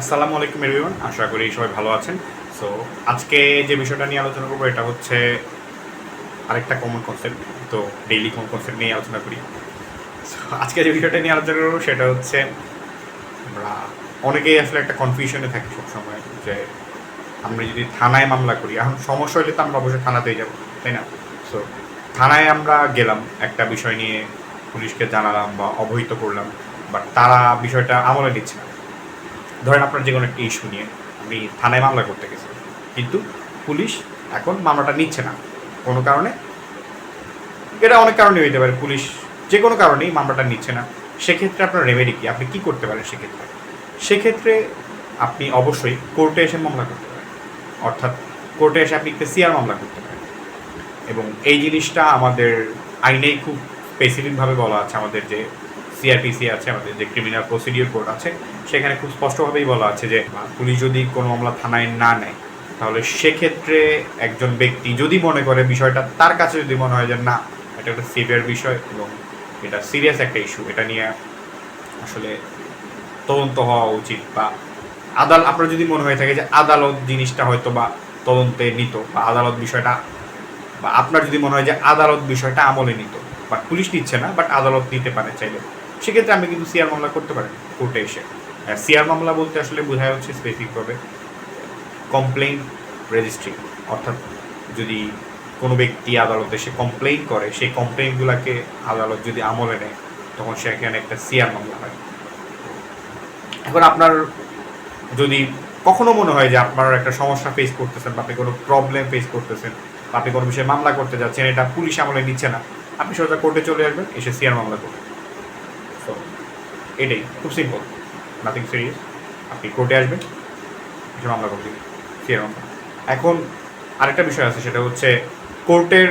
আসসালামু আলাইকুম এভরিওয়ান আশা করি সবাই ভালো আছেন। সো আজকে যে বিষয়টা নিয়ে আলোচনা করব, এটা হচ্ছে আরেকটা কমন কনসেপ্ট তো ডেইলি কমন কনসেপ্ট নিয়ে আলোচনা করি। আজকে যে বিষয়টা নিয়ে আলোচনা করব, সেটা হচ্ছে, আমরা অনেকেই আসলে একটা কনফিউশনে থাকি সবসময় যে আমরা যদি থানায় মামলা করি, এখন সমস্যা হলে তো আমরা অবশ্যই থানাতেই যাব, তাই না? সো থানায় আমরা গেলাম, একটা বিষয় নিয়ে পুলিশকে জানালাম বা অবহিত করলাম বাট তারা বিষয়টা আমলে নিচ্ছে না। ধরেন আপনার যে কোনো একটা ইস্যু নিয়ে আপনি থানায় মামলা করতে গেছেন কিন্তু পুলিশ এখন মামলাটা নিচ্ছে না। কোনো কারণে? এটা অনেক কারণে হইতে পারে, পুলিশ যে কোনো কারণেই মামলাটা নিচ্ছে না। সেক্ষেত্রে আপনার রেমেডি কি? আপনি কী করতে পারেন সেক্ষেত্রে? সেক্ষেত্রে আপনি অবশ্যই কোর্টে এসে মামলা করতে পারেন। অর্থাৎ কোর্টে এসে আপনি একটা সিআর মামলা করতে পারেন। এবং এই জিনিসটা আমাদের আইনেই খুব স্পেসিফিকভাবে বলা আছে, আমাদের যে সিআরপিসি আছে, আমাদের যে ক্রিমিনাল প্রসিডিওর কোড আছে, সেখানে খুব স্পষ্টভাবেই বলা আছে যে পুলিশ যদি কোনো মামলা থানায় না নেয়, তাহলে সেক্ষেত্রে একজন ব্যক্তি যদি মনে করে বিষয়টা তার কাছে যদি মনে হয় যে না, এটা একটা সিভিয়ার বিষয় এবং এটা সিরিয়াস একটা ইস্যু এটা নিয়ে আসলে তদন্ত হওয়া উচিত বা আদালত আপনার যদি মনে হয়ে থাকে যে আদালত জিনিসটা হয়তো বা তদন্তে নিত বা আদালত বিষয়টা বা আপনার যদি মনে হয় যে আদালত বিষয়টা আমলে নিত বাট পুলিশ নিচ্ছে না বাট আদালত নিতে পারে চাইলে। সেক্ষেত্রে আমি কিন্তু সিআর মামলা করতে পারি কোর্টে এসে। সিআর মামলা বলতে আসলে বোঝায় হচ্ছে স্পেসিফিকভাবে কমপ্লেইন রেজিস্ট্রি অর্থাৎ যদি কোনো ব্যক্তি আদালতে সে কমপ্লেইন করে, সেই কমপ্লেইনগুলোকে আদালত যদি আমলে নেয়, তখন সেখানে একটা সিআর মামলা হয়। এখন আপনার যদি কখনো মনে হয় যে আপনার একটা সমস্যা ফেস করতেছেন বা আপনি কোনো প্রবলেম ফেস করতেছেন বা আপনি কোনো বিষয়ে মামলা করতে যাচ্ছেন, এটা পুলিশ আমলে নিচ্ছে না, আপনি সোজা কোর্টে চলে আসবেন, এসে সিআর মামলা করবেন। এটাই, খুব সিম্পল নাথিং সিরিয়াস আপনি কোর্টে আসবেন এসে মামলা করবেন সিআর মামলা এখন আরেকটা বিষয় আছে, সেটা হচ্ছে কোর্টের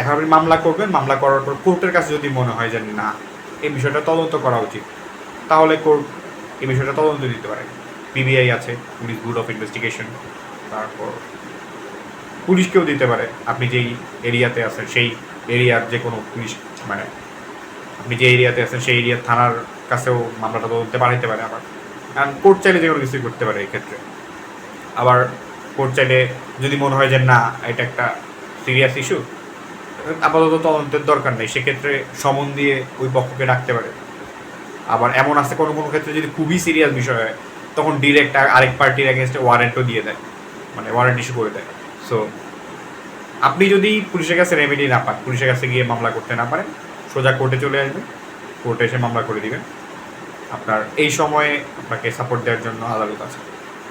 এখন আপনি মামলা করবেন, মামলা করার পর কোর্টের কাছে যদি মনে হয় যে না, এই বিষয়টা তদন্ত করা উচিত, তাহলে কোর্ট এই বিষয়টা তদন্ত দিতে পারে। পিবিআই আছে পুলিশ ব্যুরো অফ ইনভেস্টিগেশন তারপর পুলিশকেও দিতে পারে। আপনি যেই এরিয়াতে আছেন, সেই এরিয়ার যে কোনো পুলিশ মানে আপনি যে এরিয়াতে আছেন, সেই এরিয়ার থানার কাছেও মামলাটা তদন্তে পাঠাইতে পারে আবার। কারণ কোর্ট চাইলে যে কোনো কিছুই করতে পারে এই ক্ষেত্রে। আবার কোর্ট চাইলে যদি মনে হয় যে না, এটা একটা সিরিয়াস ইস্যু আপাতত তদন্তের দরকার নেই। সেক্ষেত্রে সমন দিয়ে ওই পক্ষকে ডাকতে পারে। আবার এমন আছে কোনো কোনো ক্ষেত্রে যদি খুবই সিরিয়াস বিষয় হয়, তখন ডিরেক্ট আরেক পার্টির অ্যাগেনস্টে ওয়ারেন্টও দিয়ে দেয়। মানে ওয়ারেন্ট ইস্যু করে দেয়। সো আপনি যদি পুলিশের কাছে রেমেডি না পান, পুলিশের কাছে গিয়ে মামলা করতে না পারেন সোজা কোর্টে চলে আসবে। কোর্টে এসে মামলা করে দিবেন আপনার এই সময়ে আপনাকে সাপোর্ট দেওয়ার জন্য আদালত আছে।